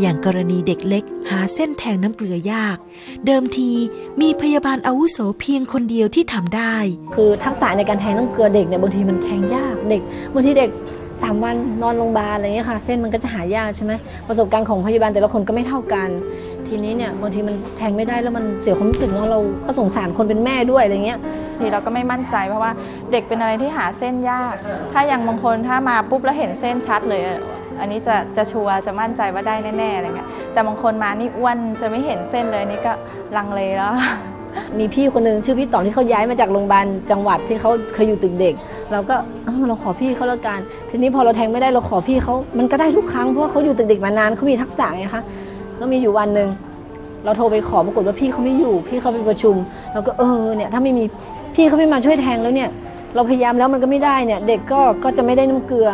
อย่างกรณีเด็กเล็กหาเส้นแทงน้ำเกลือยาก เดิมทีมีพยาบาลอาวุโสเพียงคนเดียวที่ทำได้ คือทักษะในการแทงน้ำเกลือเด็กเนี่ยบางทีมันแทงยากเด็กบางทีเด็กสามวันนอนโรงพยาบาลอะไรเงี้ยค่ะ เส้นมันก็จะหายากใช่ไหมประสบการณ์ของพยาบาลแต่ละคนก็ไม่เท่ากัน ทีนี้เนี่ยบางทีมันแทงไม่ได้แล้วมันเสียความรู้สึกเนาะเราก็สงสารคนเป็นแม่ด้วยอะไรเงี้ยทีเราก็ไม่มั่นใจเพราะว่าเด็กเป็นอะไรที่หาเส้นยาก ถ้าอย่างบางคนถ้ามาปุ๊บแล้วเห็นเส้นชัดเลย อันนี้จะจะชัวร์จะมั่นใจว่าได้แน่ๆอะไรเงี้ยแต่บางคนมานี่อ้วนจะไม่เห็นเส้นเลยนี่ก็ลังเลแล้วมีพี่คนหนึ่งชื่อพี่ต่องที่เขาย้ายมาจากโรงพยาบาลจังหวัดที่เขาเคยอยู่ตึกเด็ก เราก็เออเราขอพี่เขาแล้วกันทีนี้พอเราแทงไม่ได้เราขอพี่เขามันก็ได้ทุกครั้งเพราะเขาอยู่ตึกเด็กมานานเขามีทักษะไงคะก็มีอยู่วันหนึ่งเราโทรไปขอปรากฏว่าพี่เขาไม่อยู่ พี่เขาไปประชุมเราก็เออเนี่ยถ้าไม่มีพี่เขาไม่มาช่วยแทงแล้วเนี่ย เราพยายามแล้วมันก็ไม่ได้เนี่ย เด็กก็ก็จะไม่ได้น้ำเกลือ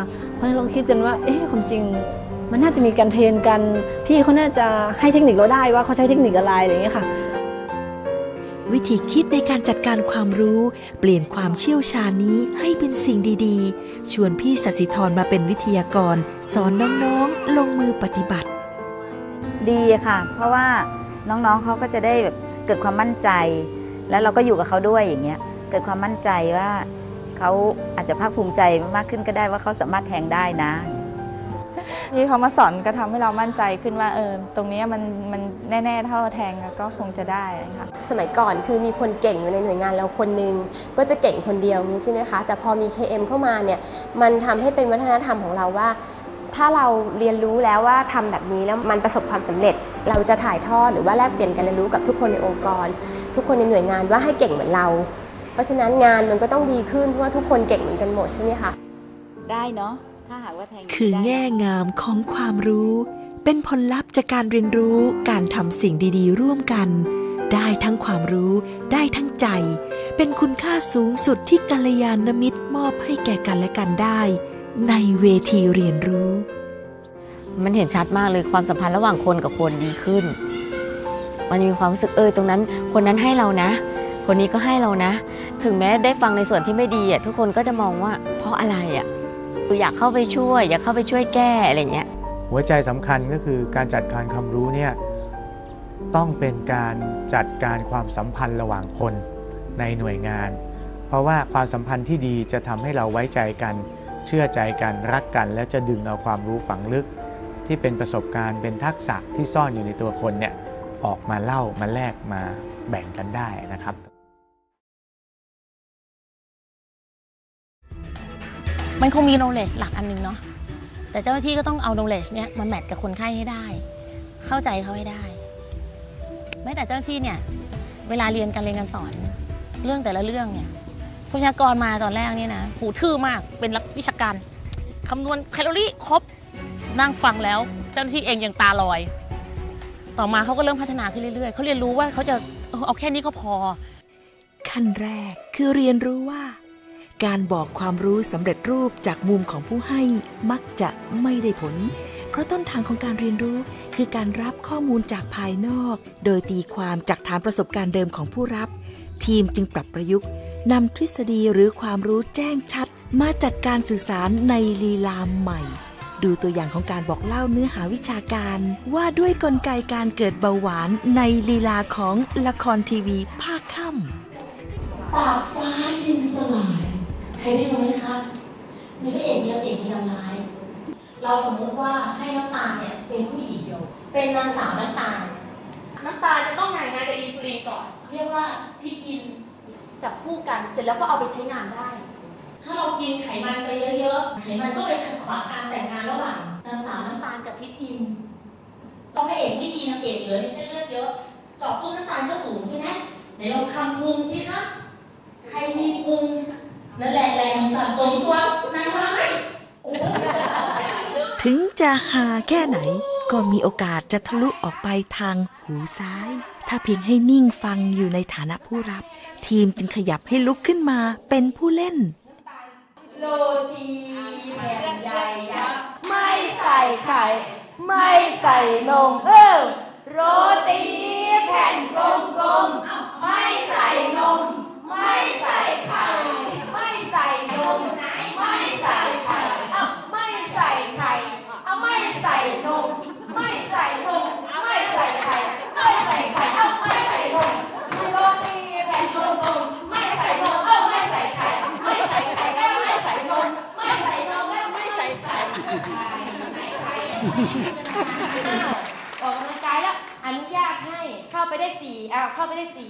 ราะฉะนั้นเราคิดกันว่าเอ๊ะความจริง มันน่าจะมีการเทรนกัน พี่เขาน่าจะให้เทคนิคเราได้ว่าเขาใช้เทคนิคอะไรอะไรอย่างเงี้ยค่ะ วิธีคิดในการจัดการความรู้ เปลี่ยนความเชี่ยวชาญนี้ให้เป็นสิ่งดีๆ ชวนพี่สัสิธรมาเป็นวิทยากร สอนน้องๆ ลงมือปฏิบัติ ดีอะค่ะ เพราะว่าน้องๆเขาก็จะได้แบบเกิดความมั่นใจ แล้วเราก็อยู่กับเขาด้วยอย่างเงี้ยเกิดความมั่นใจว่า เขาอาจจะภาคภูมิใจมากขึ้นก็ได้ว่าเขาสามารถแทงได้นะที่เขามาสอนก็ทำให้เรามั่นใจขึ้นว่าเออตรงเนี้ยมันมันแน่ๆถ้าเราแทงก็คงจะได้ค่ะสมัยก่อนคือมีคนเก่งอยู่ในหน่วยงานเราคนหนึ่งก็จะเก่งคนเดียวนี้ใช่ไหมคะ แต่พอมี KM เข้ามาเนี่ยมันทำให้เป็นวัฒนธรรมของเราว่า ถ้าเราเรียนรู้แล้วว่าทำแบบนี้แล้วมันประสบความสำเร็จ เราจะถ่ายทอดหรือว่าแลกเปลี่ยนการเรียนรู้กับทุกคนในองค์กร ทุกคนในหน่วยงานว่าให้เก่งเหมือนเรา เพราะฉะนั้นงานมันก็ต้องดีขึ้นเพราะว่าทุกคนเก่งเหมือนกันหมดใช่ไหมคะได้เนาะถ้าหากว่าแทงย่างนี้คือได้แง่งามของความรู้ เป็นผลลัพธ์จากการเรียนรู้การทำสิ่งดีๆ ร่วมกัน ได้ทั้งความรู้ ได้ทั้งใจ เป็นคุณค่าสูงสุดที่กัลยาณมิตรมอบให้แก่กันและกันได้ ในเวทีเรียนรู้ มันเห็นชัดมากเลยความสัมพันธ์ระหว่างคนกับคนดีขึ้น มันมีความรู้สึกเออตรงนั้น คนนั้นให้เรานะ คนนี้ก็ให้เรานะ ถึงแม้ได้ฟังในส่วนที่ไม่ดีอะทุกคนก็จะมองว่าเพราะอะไรอะอยากเข้าไปช่วย อยากเข้าไปช่วยแก้อะไรอย่างเงี้ย หัวใจสำคัญก็คือการจัดการความรู้เนี่ยต้องเป็นการจัดการความสัมพันธ์ระหว่างคนในหน่วยงาน เพราะว่าความสัมพันธ์ที่ดีจะทำให้เราไว้ใจกัน เชื่อใจกันรักกัน และจะดึงเอาความรู้ฝังลึก ที่เป็นประสบการณ์เป็นทักษะที่ซ่อนอยู่ในตัวคนเนี่ยออกมาเล่ามาแลกมาแบ่งกันได้นะครับ มันคงมี knowledge หลักอันหนึงเนาะแต่เจ้าหน้าที่ก็ต้องเอา knowledge เนี้ยมาแมทกับคนไข้ให้ได้ เข้าใจเขาให้ได้แม้แต่เจ้าหน้าที่เนี่ยเวลาเรียนการเรียนการสอนเรื่องแต่ละเรื่องเนี่ยผู้ชากรมาตอนแรกเนี่ยนะหูทื่อมากเป็นนักวิชาการคำนวณแคลอรี่ครบนั่งฟังแล้ว เจ้าหน้าที่เองยังตาลอย ต่อมาเขาก็เริ่มพัฒนาขึ้นเรื่อยๆเขาเรียนรู้ว่าเขาจะเอาแค่นี้ก็พอ ขั้นแรกคือเรียนรู้ว่า การบอกความรู้สำเร็จรูปจากมุมของผู้ให้มักจะไม่ได้ผล เพราะต้นทางของการเรียนรู้ คือการรับข้อมูลจากภายนอก โดยตีความจากฐานประสบการณ์เดิมของผู้รับ ทีมจึงปรับประยุกต์นำทฤษฎีหรือความรู้แจ้งชัด มาจัดการสื่อสารในลีลาใหม่ ดูตัวอย่างของการบอกเล่าเนื้อหาวิชาการ ว่าด้วยกลไกการเกิดเบาหวานในลีลาของละครทีวีภาคค่ำปากฟ้าดินสลาย ใครได้รู้ไหมคะมีพระเอกมีนางเอกมีนางร้าย เราสมมุติว่าให้น้ำตาลเนี่ยเป็นผู้หญิงเป็นนางสาวน้ำตาลน้ำตาลจะต้องงานงานกับอินซูลินก่อน เรียกว่าทิปอินจับคู่กันเสร็จแล้วก็เอาไปใช้งานได้ ถ้าเรากินไขมันไปเยอะๆไขมันก็ไปขัดขวางการแต่งงานระหว่างนางสาวน้ำตาลกับทิปอินต้องพระเอกที่ดีนางเอกเหลือในเส้นเลือดเยอะเจาะปุ๊บน้ำตาลก็สูงใช่ไหมไหนลองคำพุงสิคะใครมีพุง นั่นแหละแรงสะสมตัวนางร้ายโอ้โหถึงจะหาแค่ไหน ก็มีโอกาสจะทะลุออกไปทางหูซ้าย ถ้าเพียงให้นิ่งฟังอยู่ในฐานะผู้รับ ทีมจึงขยับให้ลุกขึ้นมาเป็นผู้เล่น โรตีแผ่นใหญ่ยักษ์ไม่ใส่ไข่ ไม่ใส่นมเออโรตีแผ่นกลมๆไม่ใส่นม ไม่ใส่ไข่ ไม่ใส่นมไม่ใส่ไข่เอาไม่ใส่ไข่เอาไม่ใส่นม ไม่ใส่ อ้าวออกกำลังกายแล้วอนุญาตให้เข้าไปได้สี่อ้าวเข้าไปได้สี่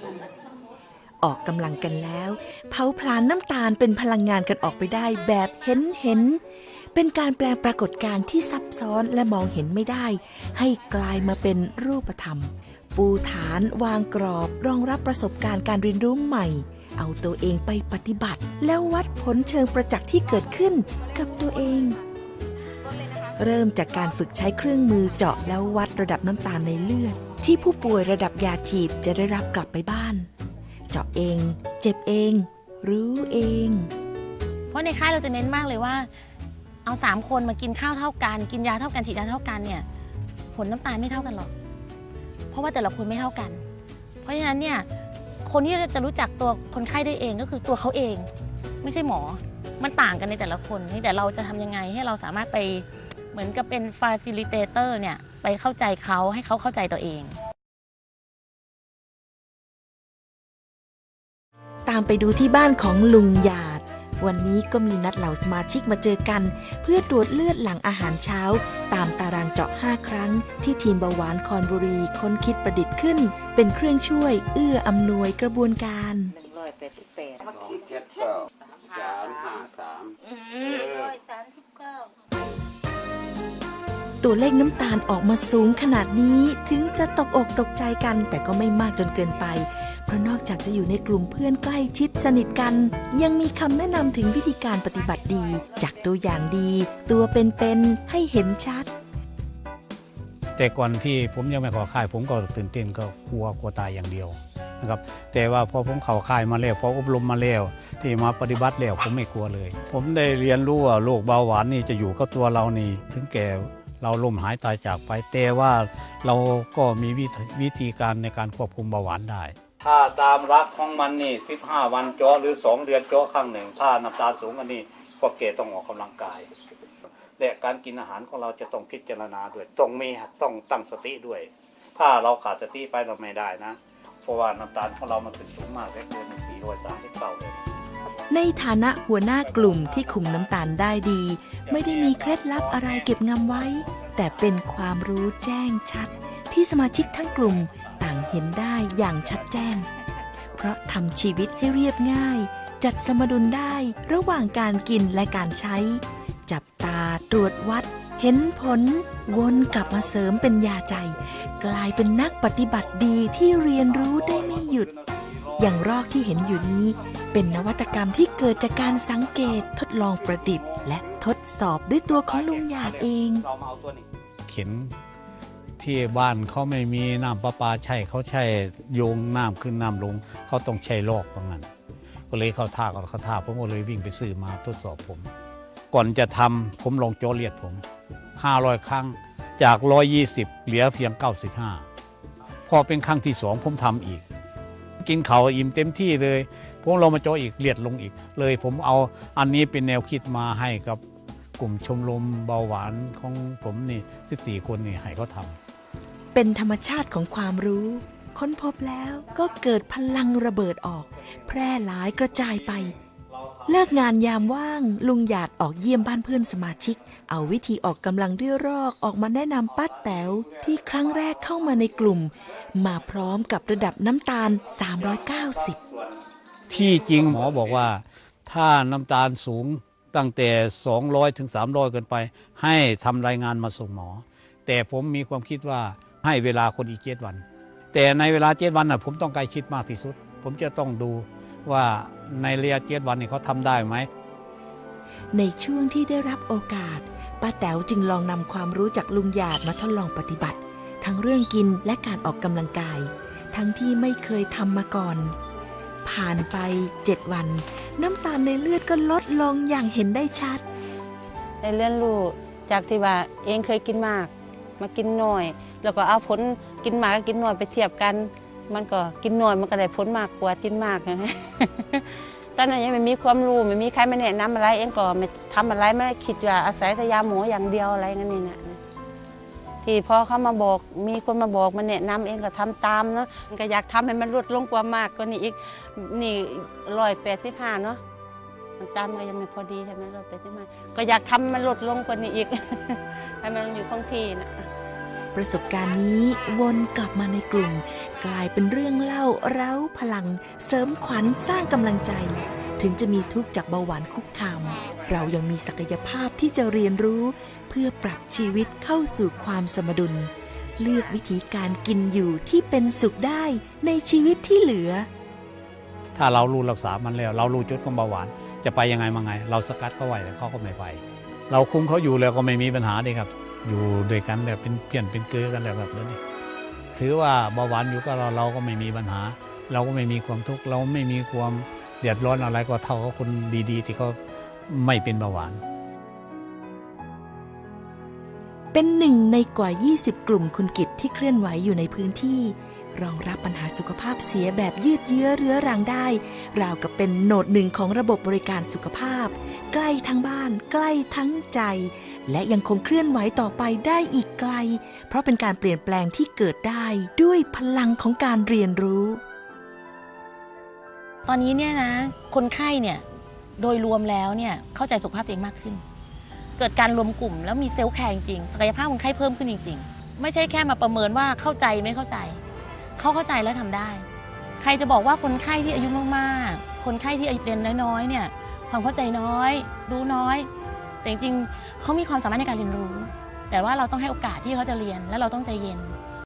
ออกกำลังกันแล้ว เผาผลาญน้ำตาลเป็นพลังงานกันออกไปได้แบบเห็นเห็น เป็นการแปลงปรากฏการณ์ที่ซับซ้อนและมองเห็นไม่ได้ ให้กลายมาเป็นรูปธรรม ปูฐานวางกรอบรองรับประสบการณ์การเรียนรู้ใหม่ เอาตัวเองไปปฏิบัติ แล้ววัดผลเชิงประจักษ์ที่เกิดขึ้นกับตัวเอง เริ่มจากการฝึกใช้เครื่องมือเจาะแล้ววัดระดับน้ำตาลในเลือด ที่ผู้ป่วยระดับยาฉีดจะได้รับกลับไปบ้าน เจาะเอง เจ็บเอง รู้เอง เพราะในค่ายเราจะเน้นมากเลยว่า เอาสามคนมากินข้าวเท่ากัน กินยาเท่ากันฉีดยาเท่ากันเนี่ยผลน้ำตาลไม่เท่ากันหรอก เพราะว่าแต่ละคนไม่เท่ากัน เพราะฉะนั้นเนี่ยคนที่จะรู้จักตัวคนไข้ได้เองก็คือตัวเขาเอง ไม่ใช่หมอ มันต่างกันในแต่ละคนนี่แต่เราจะทำยังไงให้เราสามารถไป เหมือนกับเป็น facilitator เนี่ยไปเข้าใจเขาให้เขาเข้าใจตัวเอง ตามไปดูที่บ้านของลุงหยาด วันนี้ก็มีนัดเหล่าสมาชิกมาเจอกัน เพื่อตรวจเลือดหลังอาหารเช้า ตามตารางเจาะ 5 ครั้ง ที่ทีมเบาหวานคอนบุรีค้นคิดประดิษฐ์ขึ้น เป็นเครื่องช่วย เอื้ออำนวยกระบวนการสองเจ็ดเก้าสามห้าสาม ตัวเลขน้ำตาลออกมาสูงขนาดนี้ถึงจะตกอกตกใจกันแต่ก็ไม่มากจนเกินไป เพราะนอกจากจะอยู่ในกลุ่มเพื่อนใกล้ชิดสนิทกัน ยังมีคำแนะนำถึงวิธีการปฏิบัติดี จากตัวอย่างดี ตัวเป็นๆให้เห็นชัด แต่ก่อนที่ผมยังไม่ขอค่าย ผมก็ตื่นเต้นก็กลัวกลัวตายอย่างเดียวนะครับแต่ว่าพอผมเข้าค่ายมาแล้วพออบรมมาแล้ว ที่มาปฏิบัติแล้วผมไม่กลัวเลย ผมได้เรียนรู้ว่าโรคเบาหวานนี่จะอยู่กับตัวเรานี่ถึงแก่ เราลมหายตายจากไป แต่ว่าเราก็มีวิธีการในการควบคุมเบาหวานได้ ถ้าตามรักของมันนี่15 วันจาะหรือ 2 เดือนจาะครั้งหนึ่ง ถ้าน้ำตาลสูงอันนี้พวกเกต้องออกกำลังกายและการกินอาหารของเราจะต้องพิจารณาด้วยต้องมีต้องตั้งสติด้วย ถ้าเราขาดสติไปเราไม่ได้นะ เพราะว่าน้ำตาลของเรามันขึ้นสูงมากเลยเกินสี่ร้อยสามสิบเก้าเลย ในฐานะหัวหน้ากลุ่มที่คุมน้ำตาลได้ดี ไม่ได้มีเคล็ดลับอะไรเก็บงำไว้ แต่เป็นความรู้แจ้งชัด ที่สมาชิกทั้งกลุ่มต่างเห็นได้อย่างชัดแจ้ง เพราะทำชีวิตให้เรียบง่าย จัดสมดุลได้ระหว่างการกินและการใช้ จับตาตรวจวัด เห็นผล วนกลับมาเสริมเป็นยาใจ กลายเป็นนักปฏิบัติดีที่เรียนรู้ได้ไม่หยุด อย่างรอกที่เห็นอยู่นี้เป็นนวัตกรรมที่เกิดจากการสังเกตทดลองประดิษฐ์ และทดสอบด้วยตัวของลุงหยาดเอง เข็นที่บ้านเขาไม่มีน้ำประปาใช่เขาใช้โยงน้ำขึ้นน้ำลง เขาต้องใช้ลอกว่างั้นก็เลยเขาท่าก็เขาท่าผมก็เลยวิ่งไปซื้อมาทดสอบผม ก่อนจะทำผมลองโจเลียดผม 500 ครั้งจาก 120 เหลือเพียง 95 พอเป็นครั้งที่สองผมทำอีก กินเขาอิ่มเต็มที่เลยผมเรามาโจอีกเลียดลงอีกเลย ผมเอาอันนี้เป็นแนวคิดมาให้กับกลุ่มชมรมเบาหวานของผมนี่ 14 คนนี่ให้เขาทำเป็นธรรมชาติของความรู้ ค้นพบแล้วก็เกิดพลังระเบิดออก แพร่หลายกระจายไป เลิกงานยามว่างลุงหยาดออกเยี่ยมบ้านเพื่อนสมาชิก เอาวิธีออกกำลังด้วยรอกออกมาแนะนำป้าแต๋วที่ครั้งแรกเข้ามาในกลุ่ม มาพร้อมกับระดับน้ำตาล 390 ที่จริงหมอบอกว่า ถ้าน้ำตาลสูงตั้งแต่ 200 ถึง 300 เกินไป ให้ทำรายงานมาส่งหมอ แต่ผมมีความคิดว่าให้เวลาคนอีกเจ็ดวัน แต่ในเวลาเจ็ดวันน่ะผมต้องใกล้ชิดมากที่สุด ผมจะต้องดู ว่าในระยะเจ็ดวันนี้เขาทำได้ไหม ในช่วงที่ได้รับโอกาสป้าแต๋วจึงลองนำความรู้จากลุงหยาดมาทดลองปฏิบัติ ทั้งเรื่องกินและการออกกำลังกาย ทั้งที่ไม่เคยทำมาก่อน ผ่านไป7วัน น้ำตาลในเลือดก็ลดลงอย่างเห็นได้ชัดได้เรียนรู้จากที่ว่าเองเคยกินมาก มากินน้อย แล้วก็เอาผลกินมากกับกินน้อยไปเทียบกัน มันก็กินน้อยมันก็ได้ผลมากกว่ากินมากนะตอนนั้นยังไม่มีความรู้ไม่มีใครมาแนะนำอะไร เองก็ไม่ทำอะไรไม่ได้คิดว่าอาศัยแต่ยาหมออย่างเดียวอะไรงั้นนี่นะที่พอเขามาบอกมีคนมาบอกมาแนะนำเองก็ทำตามเนาะก็อยากทำให้มันลดลงกว่ามากกว่านี้อีกนี่ร้อยแปดสิบห้าเนาะน้ำตามก็ยังไม่พอดีใช่ไหมเราไปที่มาก็อยากทำมันลดลงกว่านี้อีกให้มันอยู่คงที่นะ ประสบการณ์นี้วนกลับมาในกลุ่ม กลายเป็นเรื่องเล่าเร้าพลัง เสริมขวัญสร้างกำลังใจ ถึงจะมีทุกข์จากเบาหวานคุกคามเรายังมีศักยภาพที่จะเรียนรู้ เพื่อปรับชีวิตเข้าสู่ความสมดุล เลือกวิธีการกินอยู่ที่เป็นสุขได้ในชีวิตที่เหลือ ถ้าเรารู้รักษามันแล้ว เรารู้จุดของเบาหวาน จะไปยังไงมาไง เราสกัดเขาไว้แล้วเขาก็ไม่ไป เราคุมเขาอยู่แล้วก็ไม่มีปัญหาเลยครับ อยู่ด้วยกันแบบเป็นเพี้ยนเป็นเกลือกันแล้วครับแล้วนี่ถือว่าเบาหวานอยู่กับเราเราก็ไม่มีปัญหา เราก็ไม่มีความทุกข์เราไม่มีความเดือดร้อนอะไรก็เท่ากับคนดีๆ ที่เขาไม่เป็นเบาหวาน เป็นหนึ่งในกว่า 20 กลุ่มคุณกิจที่เคลื่อนไหวอยู่ในพื้นที่ รองรับปัญหาสุขภาพเสียแบบยืดเยื้อเรื้อรังได้ ราวกับเป็นโหนดหนึ่งของระบบบริการสุขภาพ ใกล้ทั้งบ้าน ใกล้ทั้งใจ และยังคงเคลื่อนไหวต่อไปได้อีกไกล เพราะเป็นการเปลี่ยนแปลงที่เกิดได้ด้วยพลังของการเรียนรู้ ตอนนี้เนี่ยนะ คนไข้เนี่ยโดยรวมแล้วเนี่ยเข้าใจสุขภาพตัวเองมากขึ้น เกิดการรวมกลุ่มแล้วมีเซลล์แคร์จริงศักยภาพคนไข้เพิ่มขึ้นจริง ๆ ไม่ใช่แค่มาประเมินว่าเข้าใจไม่เข้าใจ เขาเข้าใจแล้วทำได้ ใครจะบอกว่าคนไข้ที่อายุมากๆ คนไข้ที่อายุเรียนน้อยๆเนี่ยความเข้าใจน้อย รู้น้อย แต่จริงๆเขามีความสามารถในการเรียนรู้ แต่ว่าเราต้องให้โอกาสที่เขาจะเรียน แล้วเราต้องใจเย็น